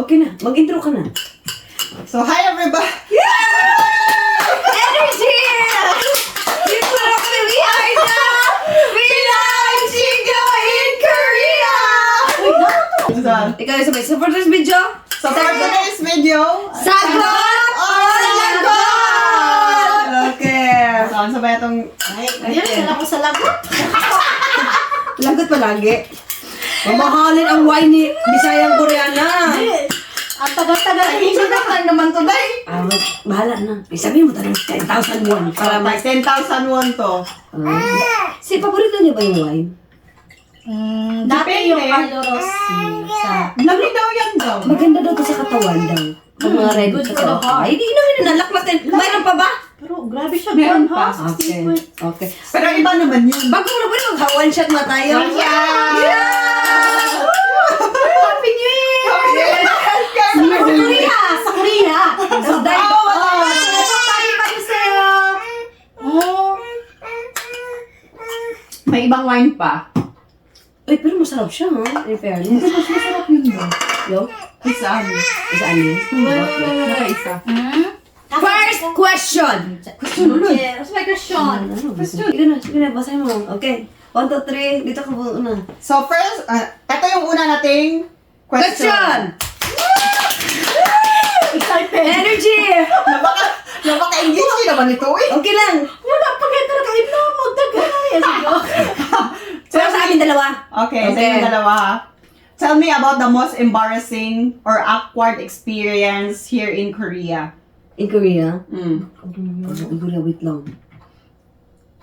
Okay na. Mag-intro ka na. So, hi everybody! Energy! Dito na kami behind the Milan Chico in Korea! Ikaw yung sabay. For this video, so for today's video, Sagot o Lagot! Okay. So, ano ba itong... Ay, ayun, sala ko sa lagot. Lagot palagi. Mamahalin ang wine ni Bisayang Koreana. Ang tagal-tagal. Hindi na naman to, day! Ah, wag- bahala na. Isabi mo tanong 10,000 won para mag 10,000 won to. Ah. si paborito niyo ba yung wine? Mm, dati Depende. yung Carlo Rossi sa... Lami daw yan daw. Maganda daw to sa katawan daw. Pag mga red good sa katawan. Ay, di na yun. Nalaklas din. Mayroon pa ba? Pero grabe siya. Meron pa. Okay. Okay. Pero iba naman yun. Bago mo na ba yung mag-one shot na tayo? Yeah! Happy Sa Korea! Sa Korea! Sa dahil Oh, tayo kayo sa'yo! Oh, May ibang wine pa. Uy, pero masarap siya, ha? In fairness. Mas masarap yun daw. Yo, Isa ano? isa ano yun? Naka-isa. hmm? First question! Yeah, what's my question? Ano? Sige na, sige na, basahin mo. Okay. One, two, three. Dito ka muna. So first, uh, ito yung una nating question. Question! Excited! Energy! Napaka, napaka-engage naman ito eh. Okay lang. Wala pa kayo talaga. Yes, go. Pero sa amin dalawa. Okay, sa Okay. inyo dalawa ha. Tell me about the most embarrassing or awkward experience here in Korea. In Korea. Mm. In Korea, wait lang.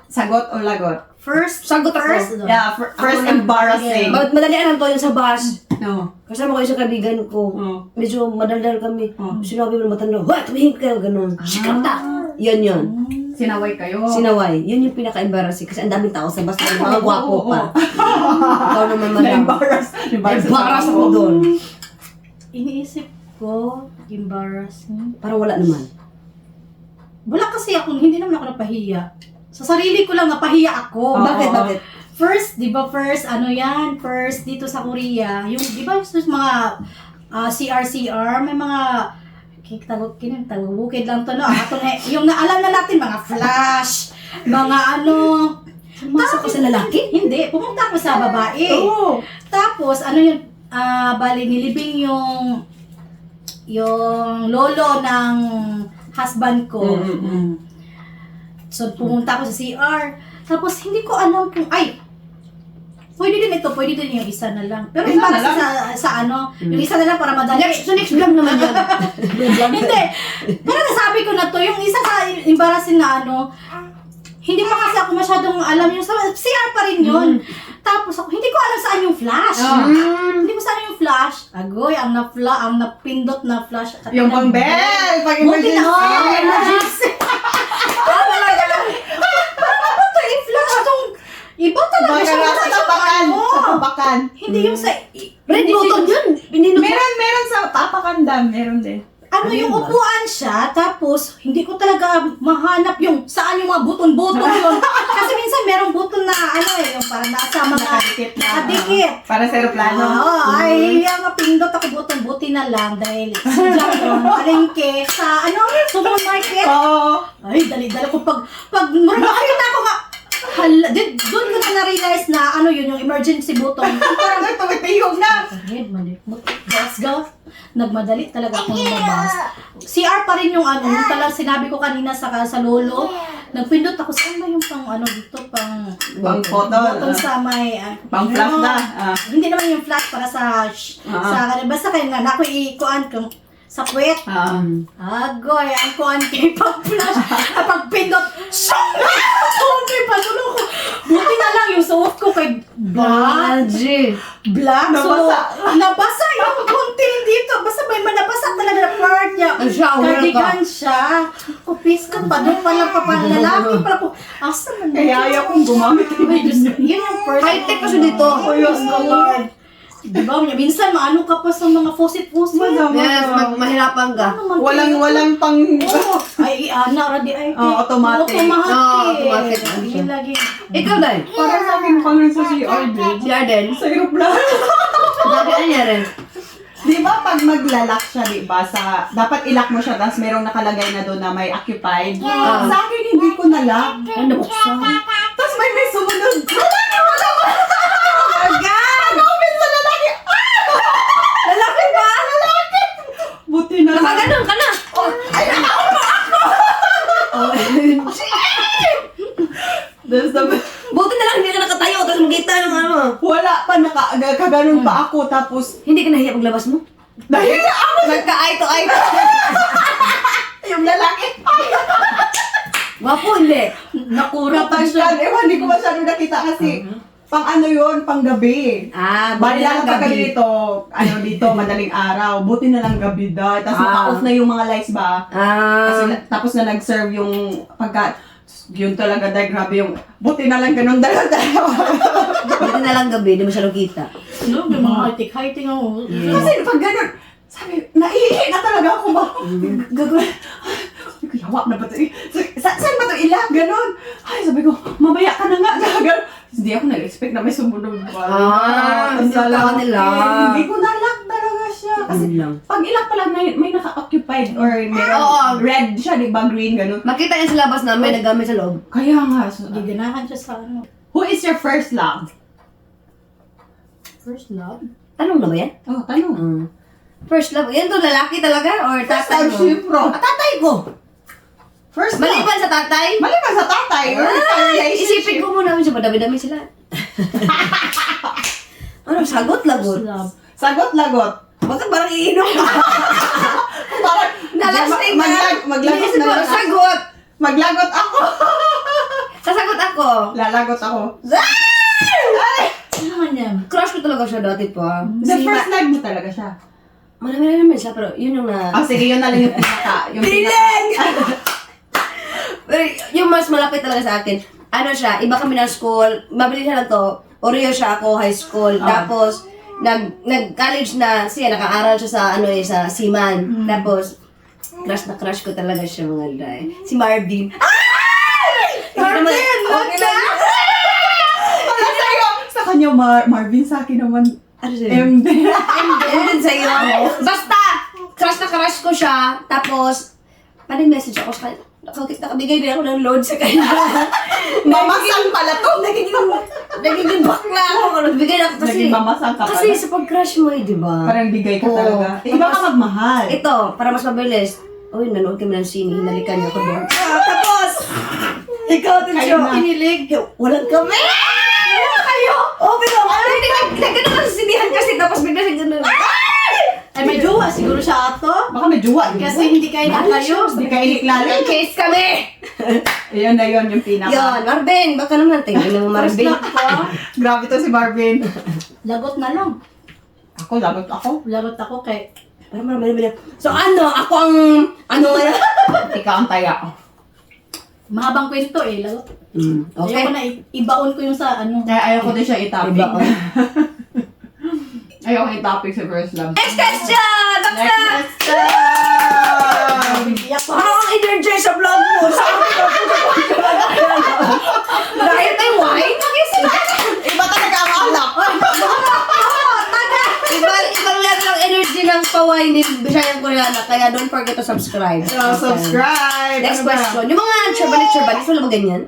Sagot o lagot? First, Sagot ako. first. Yeah, fir- first embarrassing. Bakit madalian lang to yung sa bus. No. Kasama ko sa kaibigan ko. Oh. Medyo madaldal kami. Oh. Sinabi mo na matanda, Hoy, tumihig kayo, ganun. Shikata! Yan yun. Sinaway kayo. Sinaway. Yun yung pinaka-embarrassing kasi ang daming tao sa bus. Mga gwapo oo, pa. Ikaw naman madam. Na-embarrass. Na-embarrass Embarrass ako doon. Iniisip ko, embarrassing. Parang wala naman. Wala kasi ako, hindi naman ako napahiya. Sa sarili ko lang napahiya ako. Oo. Bakit? Bakit? First, di ba first, ano yan, first dito sa Korea, yung, di ba, mga ah, CR-CR, may mga, bukid lang to, no? Ah, itong, eh, yung naalam na natin, mga flash, mga ano, Masok ko sa lalaki? hindi, pumunta ako sa babae. Oo. Tapos, ano yun, ah, bali, nilibing yung, yung lolo ng husband ko. Mm-mm. So, pumunta ako sa CR. Tapos, hindi ko alam kung, ay, pwede din ito, pwede din yung isa na lang. Pero Isa para na lang? sa, sa ano, yung isa na lang para madali. Next, so next vlog naman yan. hindi. Pero nasabi ko na to, yung isa sa embarrassing na ano, hindi pa kasi ako masyadong alam yung sa CR pa rin yun. Tapos ako, hindi ko alam saan yung flash. Mm. Hindi ko saan yung flash. Agoy, ang na-fla, ang napindot na flash. Yung pang bell, pag Buti na, oh, emergency. emergency. Ah, talaga lang. Paano ba ito i-flash itong iba talaga siya siyang tapakan. ano. Sa tapakan. Hindi yung sa... Red hindi button yun. Pinindot mo. Meron, meron sa tapakan dam. Meron din. Ano yung upuan siya, tapos hindi ko talaga mahanap yung saan yung mga buton-buton yun. Kasi minsan merong buton na ano eh, yung parang nasa mga Nakadikit na. nakadikit. Para sa aeroplano. Oo, ay, yung mapindot ako buton, buti na lang dahil yun, palengke sa ano, supermarket. Oo. Ay, dali-dali ko pag, pag makakita ko nga, hala, di, doon ko na na-realize na ano yun, yung emergency button. Parang may tumitiyog na. Head, mali. Gas, gas. Nagmadali talaga akong lumabas. CR pa rin yung ano, yung talagang sinabi ko kanina sa, sa lolo. Nagpindot ako, saan ba yung pang ano dito, pang Pang photo. button ah. sa may... ah, Pang flash ano, na. Ah. Hindi naman yung flash para sa... sh- Ah. sa basta kayo nga, naku ikuan kung sa puwet. Ah. Agoy, ang kuan kay pag flash, pag pindot, siyang! Okay, pagulo ko. Buti na lang yung suot ko kay black. Black. Nabasa. So, nabasa yung konti dito. Basta may manabasa talaga na part niya. Ka. Cardigan siya. Kupis ka pa doon pala pa pala lalaki pala po. Asa man Kaya ayaw kong gumamit Ay, Diyos, yun yung first. High-tech kasi dito. Oh, Diyos ko, Lord. Di ba? Minsan, maano ka pa sa mga faucet-faucet. Yes, mag mahirapan ka. Ano man Walang, kayo? walang pang... Oo. Ay, ana, radi ay. Oo, automatic. Automatic. Oo, automatic. Yun lagi. Ikaw, Day. Parang sa akin pang rin sa CR din. Si Arden. Sa aeroplano. Ano yan rin? Di ba pag maglalak siya, di ba, sa, dapat ilak mo siya, tapos merong nakalagay na doon na may occupied. Ah. Sa akin, hindi ko nalak. Ano buksan? Tapos may may sumunod. Wala ko! Agad! Comment sa lalaki! Lalaki ba? Lalaki! Buti na lang. Nakaganon ka na. Oh, ay, nakaulo ako! Tapos sabi, Buti na lang hindi ka nakatayo tapos makita yung ano. wala pa, naka, kaganon pa ako, tapos, Hindi ka nahiya paglabas mo? dahil nga ako Nagka-eye to eye. yung lalaki. Gwapo, hindi. Nakura pa siya. Ewan, hindi ko masyado nakita kasi, pang ano yun, pang gabi. Ah, Bali lang ng pag dito, ano dito, madaling araw. Buti na lang gabi dahil. Tapos Ah. naka-off na yung mga lights ba? Kasi, Ah, na- tapos na nag-serve yung pagka, yun talaga dahil grabe yung, buti na lang ganun dalawa-dalawa. buti na lang gabi, di masyadong kita. No, may mga high-tech ako. Kasi pag ganun, sabi, naihi na talaga ako ba? Gagawin. Sabi ko, yawa na ba ito? Sa, saan ba ito ilag? Ganon. Ay, sabi ko, mamaya ka na nga. Ganon. Hindi ako nag-expect na may sumunod pa. Ah, hindi Sa ka lalaki. nila. Hindi ko nalak talaga siya. Kasi Yun lang. pag ilag pa lang, may, may naka-occupied or meron Oo. red siya, di ba? Green, ganon. Makita niya sa labas namin, nagamit sa loob. Kaya nga. so- Giganahan siya sa ano. who is your first love? First love? Tanong na ba yan? Oh, tanong. Mm. First love, yan to lalaki talaga or First tatay love, mo? syempre. Ah, tatay ko. First. Maliban sa tatay? Maliban sa tatay or relationship. isipin ko muna siya, madami-dami sila. ano, sagot lagot. Sagot lagot. Bakit parang iinom ka? Parang Nalasing ka. maglag, maglagot Iniisip na ko, lang. Sagot! Maglagot ako. Sasagot ako. Lalagot ako. Ay! Ano naman yan? Crush ko talaga siya dati pa. The Si first Ma- mo talaga siya. Marami na naman siya, pero yun yung na... Ah, sige, yun na lang yung pinaka. Yung pinaka. Yung mas malapit talaga sa akin, ano siya, iba kami ng school, mabili siya lang to, Oreo siya ako, high school, Ah. tapos, nag, nag-college na siya, nakaaral siya sa, ano eh, sa Seaman. Tapos, crush na crush ko talaga siya mga day. Si Marvin. Ay! Marvin, okay lang. Wala sa'yo. Sa kanya, Mar Marvin, sa akin naman, Ano siya? MD. Ano din sa'yo? Basta, crush na crush ko siya, tapos, message ako sa kanya. Nakakit nakabigay din ako ng load sa kanya. Mamasang pala to. nagiging, nagiging bakla ako. Nagbigay na ako kasi. Naging mamasang ka Kasi pala. sa pag-crush mo eh, di ba? Parang bigay ka Oo. talaga. Iba ka Tapos, magmahal. Ito, para mas mabilis. Uy, nanood kami ng sine, hinalikan niyo ako doon. Ah, tapos, ikaw, Kayo Ticho, na. kinilig. Walang kami! Wala kayo! Oh, pero, ano, nagganun ka sa sinihan kasi, tapos bigla siya ganun. Jowa. di? Kasi hindi kayo nagkayo. Hindi ka iniklalo. Case kami! Ayun na yun, yung pinaka. Yon, Marvin, baka naman, tingnan mo Marvin. Grabe to si Marvin. lagot na lang. Ako, lagot ako. Lagot ako kay... Parang marami na So ano, ako ang, ano nga Ikaw ang taya. Mahabang kwento eh, lagot. Mm, okay. Ayoko na, i- ibaon ko yung sa ano. Kaya ayaw ko din siya i-topic. Iba, oh. Ayaw ko i-topic sa first love. Next question! Next Iyak ko. Ano ang energy sa vlog mo? Dahil may wine? Iba talaga ang alak. Iba, ibang level ng energy ng paway ni Bisayang Koreana. Kaya don't forget to subscribe. So, subscribe. Next Ano ba? question. Yung mga churbalit, wala ba ganyan?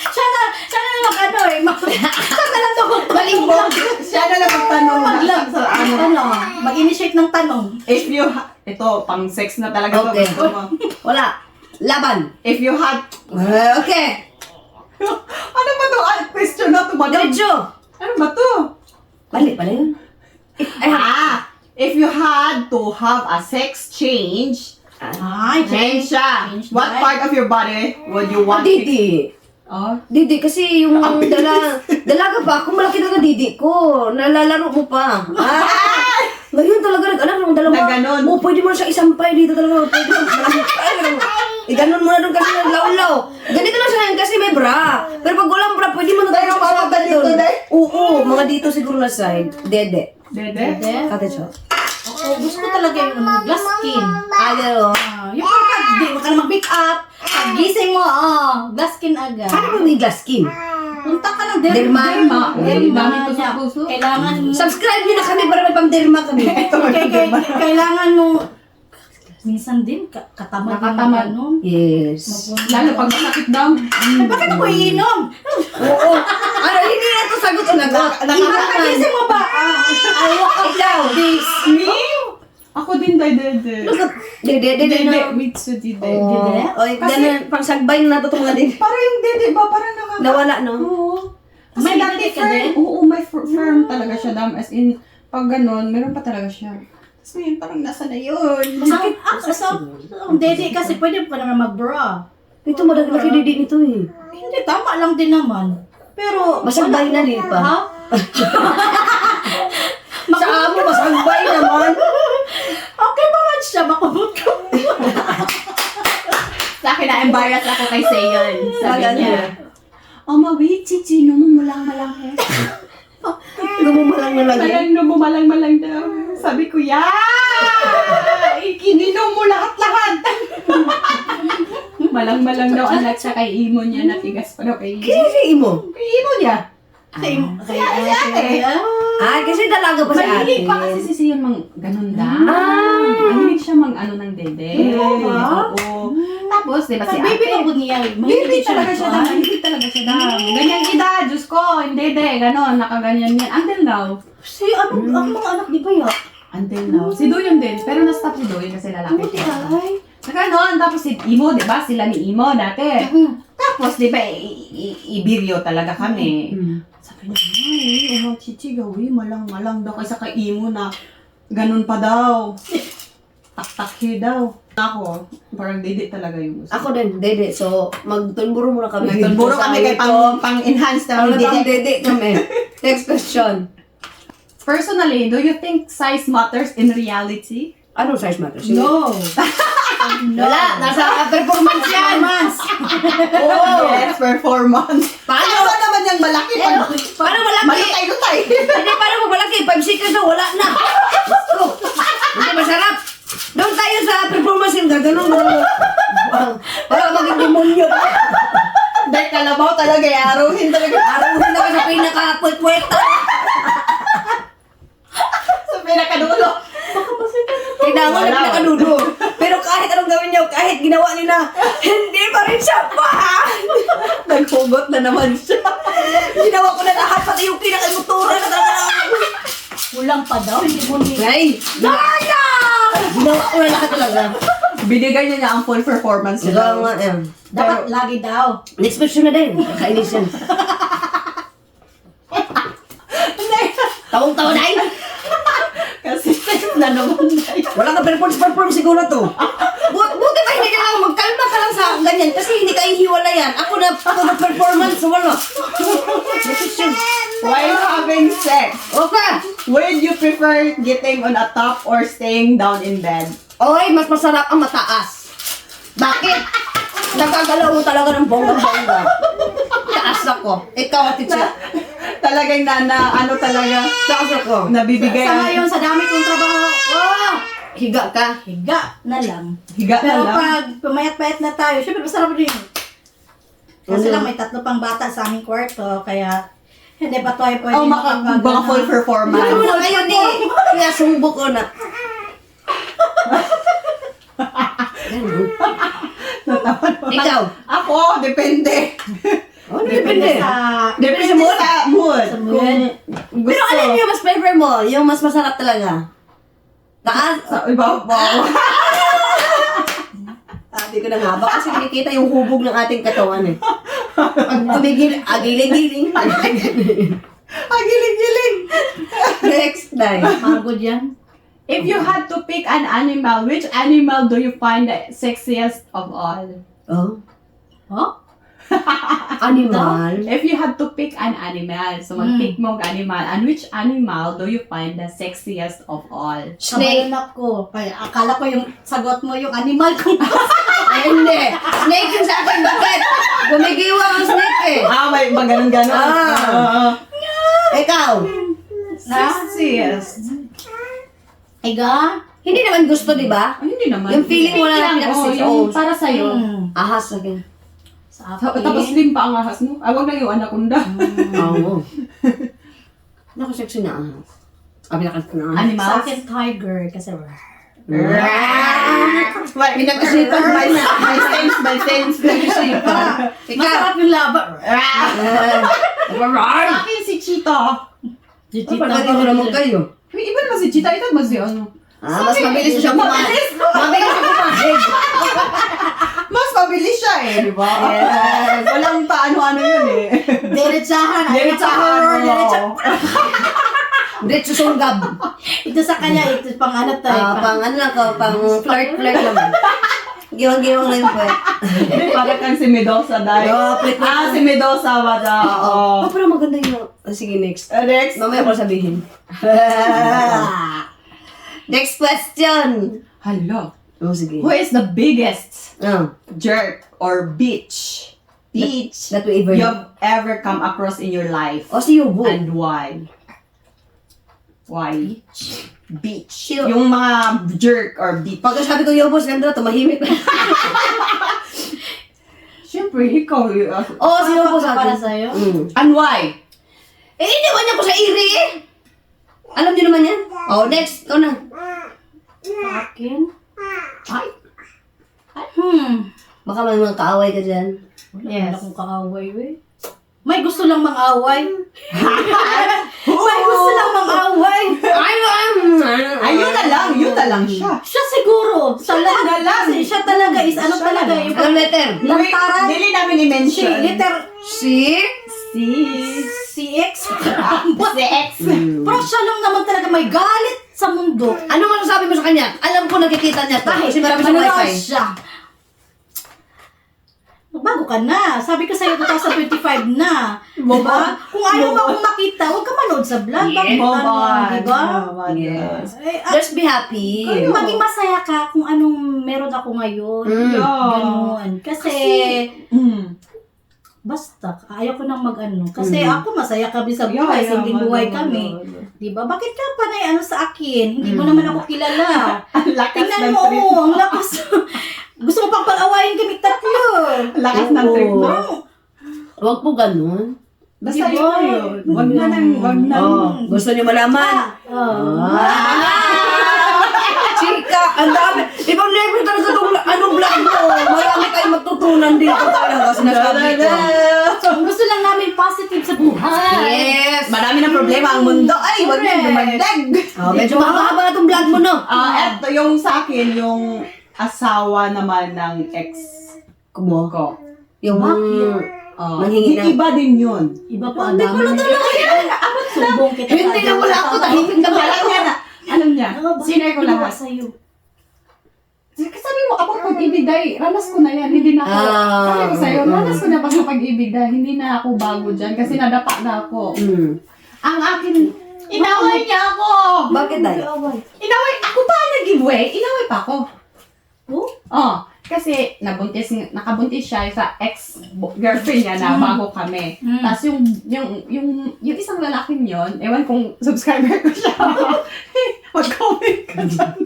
Siya na, siya na lang ano eh. ma- Siya na to. Malibog. Siya na lang magtanong Maglag. sa ano. Ano, mag-initiate ng tanong. If you, ha- ito, pang sex na talaga to. Okay. Gusto mo. Wala. Laban. If you had, Uh, okay. ano ba to? Ah, question na to, madam. Diretso. Ano ba to? Bali, pala yun. Ay, ha. Ah, if you had to have a sex change, Ay, change siya. Change What ba? part of your body would you Ah, want? Didi. Oh. Didi, kasi yung dala, dalaga pa ako, malaki talaga didi ko. Nalalaro mo pa. Ah! Ngayon talaga nag-anak ng dalawa. Na ganon. Oh, pwede mo siya isampay dito talaga. Pwede mo. Ay, ganun. Eh, ganun mo na doon kasi naglaw-law. Ganito lang siya ngayon kasi may bra. Pero pag walang bra, pwede mo na Tayo, mama, dito, day. Oo, mga dito siguro na side. Dede. Dede? Dede. Kate siya. Ako, gusto ko talaga yung ano, glass skin. Ah, gano'n. Ah, yung pag di mo ka na mag-pick up, gising mo, ah, glass skin agad. Paano ba may glass skin? Punta ka ng derma. Derma. Derma. Derma sa puso. Kailangan mo. Subscribe nyo na kami para may pang-derma kami. Kay, kay, kailangan mo. Minsan din, ka- katamad yung Nakatamad. ganun. Yes. Lalo pag masakit daw. Bakit ako iinom? Oo. Ano, hindi na ito sagot o nagot. Nakakagising mo ba? Ah, I woke up now. This. Me? Ako din, day, dede. Look at. Dede, dede, Dede, no. Mitsu, dede. Oh, Dede? Oy, ganun, pang sagbay na to mga din. Parang yung dede ba? Parang nakaka... Nawala, no? Oo. May dati dede ka firm. din? Oo, may fir- firm talaga siya, dam. As in, pag ganun, meron pa talaga siya. Tapos ngayon, parang nasa na yun. Masakit. Ah, sa, ang dede kasi pwede pa naman mag-bra. Ito, madaglaki dede nito eh. Hindi, tama lang din naman. Pero, Masagbay na, Lipa. Ha? Sa amo, masagbay naman. Pa man siya, makumot ko. Sa akin, na-embarrass ako kay Seyon. Sabi niya. Oma, wait, chichi, no mo malang malang he. Gumumalang na lagi. Malang no mo malang malang daw. Sabi ko, ya! Ikininom mo lahat-lahat. malang malang daw anak siya kay imo niya natigas pa daw kay imo. Kasi mo. Kay imo niya. Kay, kay, Si ate. Ah, kasi dalaga pa si ate. Mahilig pa kasi si Sion mang ganun daw. Ah. Mahilig siya mang ano ng dede. Oo ba? Oo. Tapos, di ba si baby ate? na po niya, Baby talaga siya daw. Mahilig talaga siya daw. Ganyan edad, Diyos ko. Hindi, de. Ganon, nakaganyan yan. Until now. Si ano, ang mga anak di ba ya? Until now. Si Doyon din. Pero na-stop si Doyon kasi lalaki siya. ay. Sa ganon, tapos si Imo, di ba? Sila ni Imo dati. Tapos, di ba, i- i- ibiryo talaga kami. Hmm. Sabi niya, ay, ano, chichi, gawin, malang-malang daw kaysa kay Imo na ganun pa daw. Tak-takhi daw. Ako, parang didi talaga yung gusto. Ako din, dede. So, magtunburo muna kami. Nagtuturo kami kay pang, pang-enhance na Pang didi. dede kami. Next question. Personally, do you think size matters in reality? Anong size matters? No. Wala, nasa performance yan. Performance. Oo. Yes, performance. Paano? Ano naman yung malaki pag Paano malaki? malutay-lutay? Hindi, paano mo malaki? 5 seconds na, wala na. Gusto. Hindi masarap. Doon tayo sa performance yung gaganon. Wow. Para maging demonyo. Dahil kalabaw talaga, eh, aruhin talaga. Araw na ka sa pinaka-pwet-pweta. Sa pinakadulo. Kailangan na Wala. pinakadudo. Pero kahit anong gawin niyo, kahit ginawa niyo na, hindi pa rin siya pa. Naghugot na naman siya. Ginawa ko na lahat, pati yung pinaka-imutura na talaga. Kulang pa daw, hindi mo ni... Ay! Naya! Ginawa ko na lahat talaga. Binigay niya niya ang full performance niya. Ikaw nga, eh. Dapat lagi daw. Next question na din. Kainis yan. Tawang-tawa na yun. Kasi na naman tayo. Wala ka performance-perform siguro to. Bu- buti pa hindi ka lang magkalma ka lang sa ganyan kasi hindi ihiwala yan. Ako na ako na performance wala. Question. While having sex, Okay. would you prefer getting on a top or staying down in bed? Oy, mas masarap ang mataas. Bakit? Nagagalaw mo talaga ng bongga-bongga. Taas ako. Ikaw, Che. Talagang na, na ano talaga, Taas ako. nabibigay Sa ang ngayon, sa dami kong trabaho, oh, Higa ka. higa na lang. higa na Pero lang. pag pumayat-payat na tayo, syempre masarap rin. Kasi Ano? lang may tatlo pang bata sa aming kwarto, kaya hindi pa tayo pwede Oh, maka, makapag- mga full Ano performance. na ngayon eh? Kaya sumbok ko na. Ikaw. Ako, depende. Oh, Depende depende. sa... Depende sa mood. sa mood. Sa mood. Kung gusto. Pero alin yung mas prefer mo? Yung mas masarap talaga? Taas? Sa ibabaw. Sabi ko na nga, baka kasi nakikita yung hubog ng ating katawan eh. Pag tumigil, agiling-giling. Ang giling-giling. Next time. Pagod yan. If you had to pick an animal, which animal do you find the sexiest of all? Oh, Oh? animal. If you had to pick an animal, so Hmm. mag-pick mo ang animal, and which animal do you find the sexiest of all? Snake. Kabalan ako. Kaya akala ko yung sagot mo yung animal ko. Ay, hindi. Snake yung sa akin. Bakit? Gumigiwa ang snake eh. Ah, may mga ganun-ganun. Ah. Ikaw. Sexiest. Iga? Hindi naman gusto, di ba? Hindi naman. Yung feeling mo lang, oh, yung para sa'yo. Hmm. Ahas akin. Sa Ta- akin. Tapos slim pa ang ahas, no? Ah, wag lang yung anaconda. Oo. Naku, sexy na ahas. Abi na ka na ahas. Sa Animals? akin, tiger. Kasi, pinag-isipan by, by sense, by sense. Ikaw. masarap yung laba. Sa akin si Cheetah. Chichita. Pagkati ko naman kayo. Uy, iba naman si Cheetah. Ito ba si ano? Ah, mas mabilis siya kumain. Mabilis siya kumain. Eh, di ba? Yes. Walang paano-ano yun eh. Diretsahan. Diretsahan, Diretsahan. Diretso sunggab. Ito sa kanya, ito pang ano tayo. Ah, pang ano lang ko, pang flirt-flirt naman. Giwang-giwang lang po. Para kang si Medosa dahil. Oo, flirt Ah, si Medosa, wala. Oo. Oh, pero maganda yung... Ah, sige, next. Uh, next. Mamaya ko sabihin. next question. Hello. Oh, sige. Who is the biggest Oh, jerk or bitch? Bitch. that we ever... You've ever come across in your life? Oh, si Yubo. And why? Why? Bitch. Si- Yung mga jerk or bitch. Pag sabi ko Yubo, sila na tumahimik na. Siyempre, ikaw. uh, Oh, si Yubo sa Para akin. sa'yo? Mm. And why? Eh, iniwan niya ko sa iri eh. Alam niyo naman yan. Oh, next. Ikaw na. Akin? Ay. Hmm. Baka may mga kaaway ka dyan. Yes. Wala akong kaaway, we. May gusto lang mang-away. May gusto lang mang-away. Ay, Ayun na lang. Yun na lang siya. Siya siguro. Sa Siya na lang. Kasi siya talaga is ano Siya talaga yung Anong letter? lantaran. Dili namin Si i-mention. letter Si? Si... si X. Si X. Pero siya lang naman talaga may galit sa mundo. Ano masasabi mo sa kanya? Alam ko nakikita niya to. Kasi marami siyang wifi. siya. Bago ka na. Sabi ko sa'yo 2025 na. Diba? Kung ayaw mo akong makita, huwag ka manood sa vlog. Bakit Move ano, diba? Yes. Eh, ah, Just be happy. maging masaya ka kung anong meron ako ngayon. Mm. Ganun. Kasi, Mm. Basta, ayaw ko nang mag-ano. Kasi Mm. ako masaya kami sa Yeah, buhay, yeah, simpleng buhay kami. wala. Diba? Bakit ka panay ano sa akin? Hindi mo Mm. naman ako kilala. Ang lakas Tingnan ng mo, trip. oh, ang lakas. Gusto mo pang pag-awayin kami tatlo. Lakas ng trip mo. Huwag po ganun. Basta Diba? yun na yun. Wag na nang, wag na. Oh, gusto niyo malaman? Oh. Ah! Chika, ang dami. Ibang level talaga itong ano vlog mo. Marami kayong matutunan dito talaga. Sinasabi ko. Ang gusto lang namin positive sa buhay. Yes. Marami ng problema ang mundo. Ay, wag na dumagdag. Oh, medyo mahaba-haba na itong vlog mo, no? Ah, eto yung sa akin, yung asawa naman ng ex Kumo. ko. Yung... Ah, Manghingi ng- Iba din yun. Iba pa ang Hindi ko na talaga yan. Sumbong kita. Hindi na wala ako. Tahimik na wala Alam niya na. Alam niya. Sinare ko lahat. sa'yo. Sabi mo, ako pag-ibig dahil ranas ko na yan, hindi na ako. Ah, sabi ko sa'yo, mm. ranas ko na ba sa pag-ibig dahil hindi na ako bago dyan kasi nadapa na ako. Hmm. Ang akin, inaway niya ako. Bakit dahil? Inaway, ako pa nag-giveaway, inaway pa ako. Oh? Oh, kasi nabuntis, nakabuntis siya sa ex-girlfriend niya na Mm. bago kami. Mm. Tapos yung, yung, yung, yung isang lalaking yon ewan kung subscriber ko siya. Mag-comment ka dyan.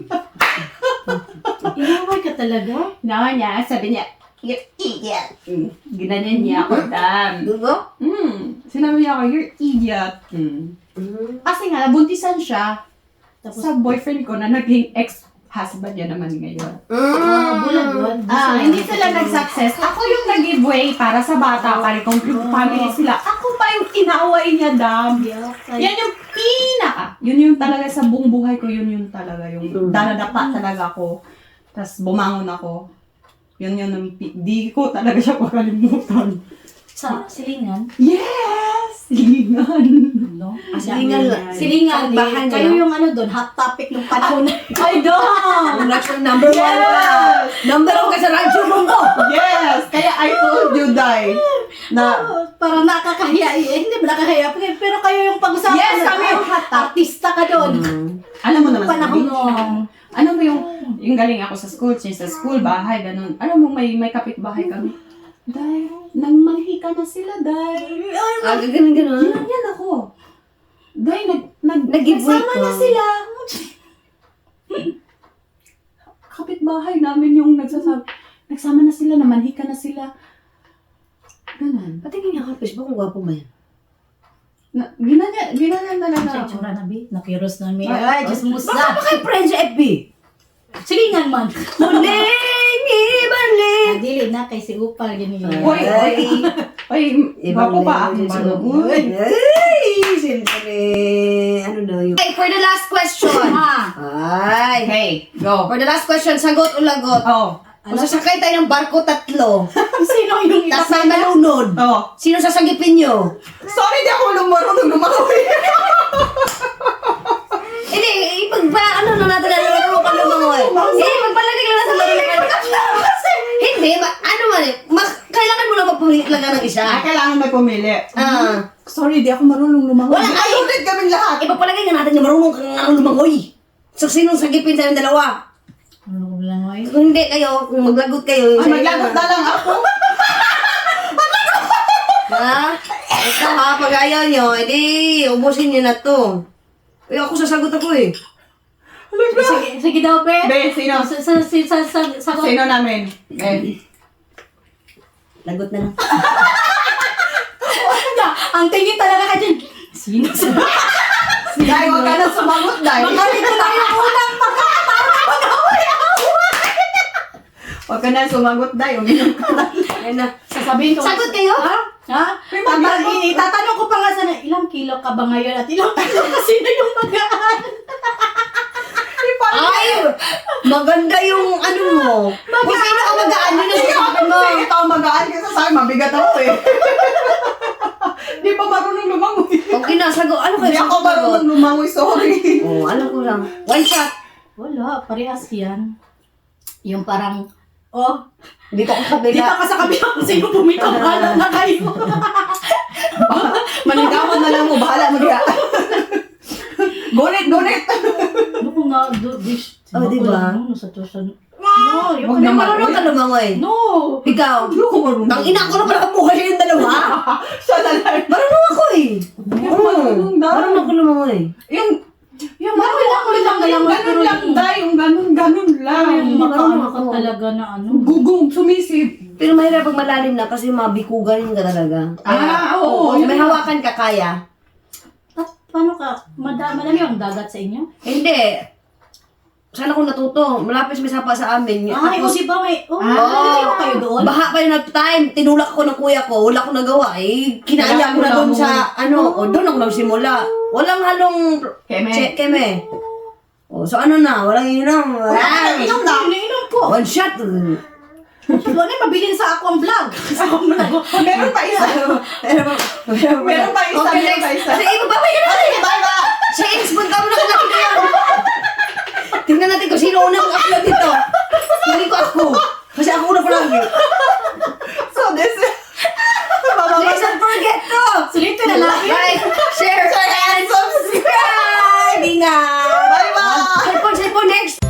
Inaway ka talaga? Nawa niya, sabi niya, you're idiot. Mm. Ginanyan niya ako, dam. Dugo? Mm. Sinabi niya ako, you're idiot. Mm. Kasi nga, nabuntisan siya Tapos, sa boyfriend ko na naging ex-husband niya naman ngayon. ah, bulag yun. Ah, hindi sila nag-success. Ako yung nag-giveaway para sa bata, para kung yung family sila. Ako pa yung inaaway niya, dam. Yan yung pinaka. Yun yung talaga sa buong buhay ko, yun yung talaga. Yung Mm. danadapa talaga ako. Tapos bumangon ako. Yun yun yung pi- di ko talaga siya makalimutan. Sa silingan? Yes! Silingan. No? Silingan. Silingan. Bahan eh, kayo yung ano doon, hot topic ng panahon. Ay! Ang national number one ka. Number one ka sa radyo mo. Yes! Kaya I told you, Dai, na Parang nakakahiya. Eh, hindi ba nakakahiya? Pero- kayo yung pag-usapan. Yes, kami yung hot topic. Artista ka doon. Alam mo naman Panahon ano mo yung, yung galing ako sa school, sa school, bahay, ganun. Alam mo, may, may kapitbahay kami. Day, nangmanhi ka na sila, Day. Ah, ganun, ganun. Yan, yan ako. Day, nag, nag, Nag-giveaway nagsama ka. na sila. Kapitbahay namin yung nagsasabi, nagsama na sila, namanhi ka na sila. Ganun. Patingin niya ka Facebook kung gwapo ba yan. Na, ginanya, ginanya talaga Sa ako. itsura na, bi. Nakiros na mi. Ay, Ay, Diyos mo Baka sa. pa kayo friends sa FB? Sige nga man. Ibalik. Ah, Dili na kay si Upal. Ganyan. Uy, Ay. Ay, gwapo pa ako. Uy. Ay, siyempre. Ano daw yun? Okay, for the last question. Ah, Ay. Hey, go. For the last question, sagot o lagot? Oh. Kung sasakay tayo ng barko tatlo, sino yung tapos may malunod, Oh. sino sasagipin nyo? Sorry, di ako lumarunong lumakoy. Hindi, ipagpa, ano na natin na marunong ka lumangoy. Hindi, pagpalagay lang natin marunong ka Hindi, ma, ano man eh, mas, kailangan mo na Ah, kailangan may pumili. Ah, Sorry, di ako marunong lumangoy. Wala, ay! Ayunit kaming lahat. ipapalagay nga natin na marunong kang ano lumangoy. So, sino sagipin sa dalawa? Ano lang, oy. Kung hindi kayo, kung maglagot kayo, Ay, maglagot na lang ako. Ha? Ito ha, pag ayaw nyo, edi, ubusin nyo na to. Eh, ako sasagot ako eh. Sige, sige daw, be. Be, sino? Sa, sa, sa, sa, sa, sagot. Sino namin? Eh. Lagot na lang. Wala. Ang tingin talaga ka dyan. Sino sa... Dahil huwag ka na sumagot, dahil. Baka dito na yung unang Huwag ka na sumagot, dahil. Uminom ka na. Ayun na. Sasabihin ko. Sagot kayo? Ha? Ha? I- itatanong ko pa nga sana, ilang kilo ka ba ngayon at ilang kilo ka sino yung magaan? Ay! Maganda yung ano mo. Kung sino ka magaan, yun ang mo. Ito ang magaan kasi sa akin, mabigat ako eh. Di pa marunong lumangoy. Kung kinasagot, ano kayo Hindi ako sasagot? marunong lumangoy, sorry. Oo, oh, alam ko lang. One shot. Wala, parehas yan. Yung parang, oh, Dito ako sa di kabila. pa ka sa kabila kung sino bumitaw bahala na kayo. Manigawan na lang mo, bahala mo diya. gunit, gunit. ano ko nga, do, dish. Oh, di ba? No, sa tuition. No, yung Huwag naman. marunong ka lumangoy. No! Ikaw. Hindi ako marunong. Ang ina ko na pala kabuhay yung dalawa. Siya na lang. Marunong ako eh. Yung marunong daw. Marunong ako lumangoy. Yung, yung Marunong ako lang, lang, yung ganun lang, yung- dahil yung ganun, ganun lang. Yung marunong ako. talaga na ano. Gugong, sumisip. Pero mahirap pag malalim na kasi mabikugan ka talaga. Ah, oo, May hawakan ka kaya. At paano ka, mada, madami ang dagat sa inyo? Hindi. Saan ako natuto? Malapit may sapa sa amin. Ay, o Tapos, di ba may, oh, Ah. kayo doon? baha pa yung nag-time. Tinulak ko ng kuya ko. Wala ko nagawa. Eh, kinaya ko na doon sa, ano, o doon ako nagsimula. Walang halong Keme. che- keme. O, so ano na? Walang inom. Ah, Inom na. Iniinom ko. One shot. Wala na, pabilin sa ako ang vlog. Ako na. Meron pa isa. Meron pa isa, meron pa isa. Kasi iba pa ba yun? Bye, bye. Sa mo na kalaki na yan. Tingnan natin kung sino unang upload dito. Hindi ko ako. Kasi ako una palagi. so this is... Please don't forget to! Sulit na lang. Like, share, and subscribe! Ingat! Bye-bye! Cellphone, cellphone next!